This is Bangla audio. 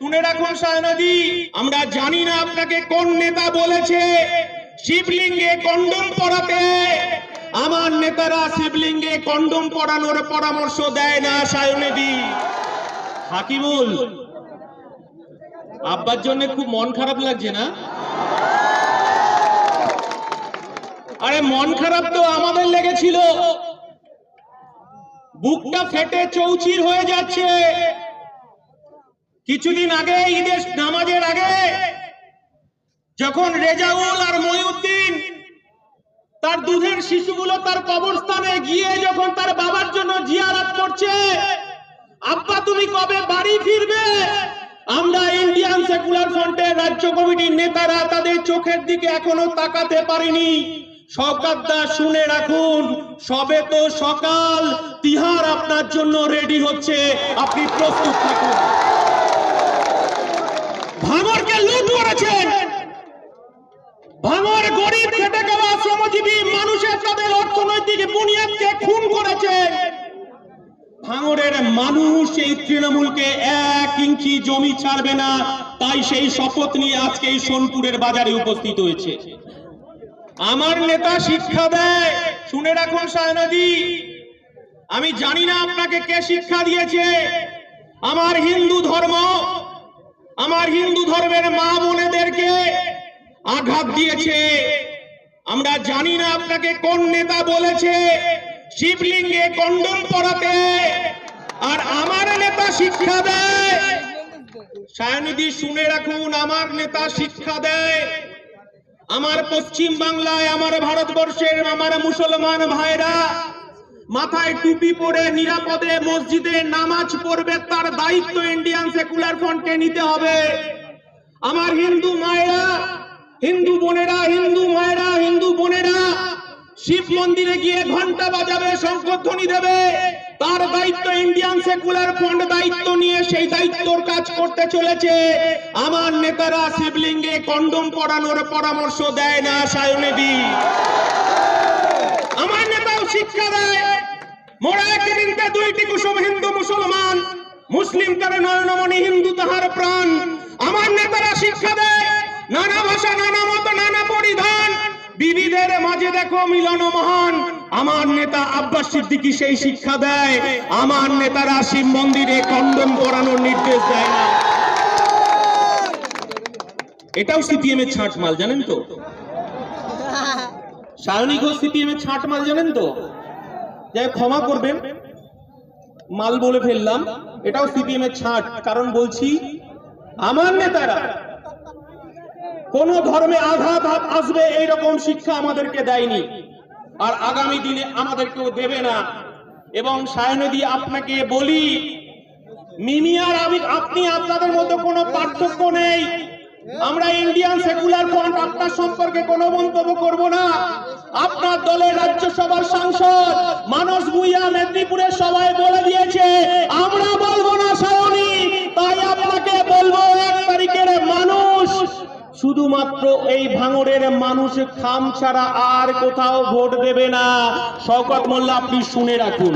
শুনে রাখুন সায়নাদি, আমরা জানি না আপনাকে কোন নেতা বলেছে। শিবলিঙ্গে কন্ডম পরাতে। আমার নেতারা শিবলিঙ্গে কন্ডম পরানোর পরামর্শ দেয় না সায়নেদি। হাকিমুল, আব্বার জন্য খুব মন খারাপ লাগছে না? আরে মন খারাপ তো আমাদের লেগেছিল। বুকটা ফেটে চৌচির হয়ে যাচ্ছে। কিছুদিন আগে ঈদের নামাজের আগে যখন রেজাউল আর মহিউদ্দিন তার দুধের শিশুগুলো তার কবরস্থানে গিয়ে যখন তার বাবার জন্য জিয়ারাত করছে, আব্বা, তুমি কবে বাড়ি ফিরবে? আমরা ইন্ডিয়ান সেকুলার ফ্রন্টের রাজ্য কমিটির নেতারা তাদের চোখের দিকে এখনও তাকাতে পারিনি। সকাদ্দা শুনে রাখুন, সবে তো সকাল, তিহার আপনার জন্য রেডি হচ্ছে। আপনি প্রস্তুত থাকুন। ভাঙরকে লুট করেছেন ভাঙর গরিব খেটে খাওয়া শ্রমজীবী মানুষের তাদের অর্থনৈতিক বুনিয়াদকে খুন করেছেন ভাঙরের মানুষ এই তৃণমূলকে এক ইঞ্চি জমি ছাড়বে না, তাই সেই শপথ নিয়ে আজকে এই সোনপুরের বাজারে উপস্থিত হয়েছে। আমার নেতা শিক্ষা দেয়, শুনে রাখুন সায়নাদি। আমি জানি না আপনাকে কে শিক্ষা দিয়েছে। আমার হিন্দু ধর্ম আমার হিন্দু ধর্মের মা বোনেদেরকে আঘাত দিয়েছে। আমরা জানি না আপনাকে কোন নেতা বলেছে, শিবলিঙ্গে কন্ডম পরাতে। আর আমার নেতা শিক্ষা দেয়। সায়নিধি শুনে রাখুন, আমার নেতা শিক্ষা দেয়। আমার পশ্চিম বাংলায়, আমার ভারতবর্ষের আমার মুসলমান ভাইরা মাথায় টুপি পরে নিরাপদে মসজিদে নামাজ পড়বে, তার দায়িত্ব ইন্ডিয়ান সেকুলার ফ্রন্টকে নিতে হবে। আমার হিন্দু মায়েরা, হিন্দু বোনেরা, হিন্দু মায়েরা, হিন্দু বোনেরা, শিব মন্দিরে গিয়ে ঘণ্টা বাজাবে শঙ্করধ্বনি দেবে। তার দায়িত্ব ইন্ডিয়ান সেকুলার ফ্রন্ট দায়িত্ব নিয়ে সেই দায়িত্বর কাজ করতে চলেছে। আমার নেতারা শিবলিঙ্গে কন্ডম পরানোর পরামর্শ দেয় না, সায়নেদি। আমার নেতাও শিক্ষা দেয়। মোরা দুইটি কুসুম হিন্দু মুসলমান। মুসলিম তার নয়নমণি হিন্দু তাহার প্রাণ। আমার নেতারা শিক্ষা দেয় নানা ভাষা নানা মত নানা পরিধান। বিবিধের মাঝে দেখো মিলন মহান। আমার নেতা আব্বাস সিদ্দিকী সেই শিক্ষা দেয়। আমার নেতারা শিব মন্দিরে কন্ডম পরানোর নির্দেশ দেয় না। এটাও সিপিএম এর ছাঁট মাল জানেন তো? সায়নী ঘোষ সিপিএম এর ছাঁট মাল জানেন তো? যাই ক্ষমা করবেন। মাল বলে ফেললাম। এটাও সিপিএম এর ছাঁট, কারণ বলছি, আমার নেতারা, কোন ধর্মে আঘাত আসবে এইরকম শিক্ষা আমাদেরকে দেয়নি। আর আগামী দিনে আমাদেরকেও দেবে না। এবং সায়নদী, আপনাকে বলি, মিমি আর আমি আপনি আপনাদের মধ্যে কোনো পার্থক্য নেই। আমরা ইন্ডিয়ান সেকুলার ফ্রন্ট আপনার সম্পর্কে কোনো মন্তব্য করব না। দলের রাজ্যসভার সাংসদ মানস ভুইয়া মেদিনীপুরের সবাই বলে দিয়েছে, আমরা বলব না সায়নী, তাই আপনাকে বলব এক তারিখের মানুষ। শুধুমাত্র এই ভাঙড়ের মানুষ খাম ছাড়া আর কোথাও ভোট দেবে না। শওকত মোল্লা, আপনি শুনে রাখুন।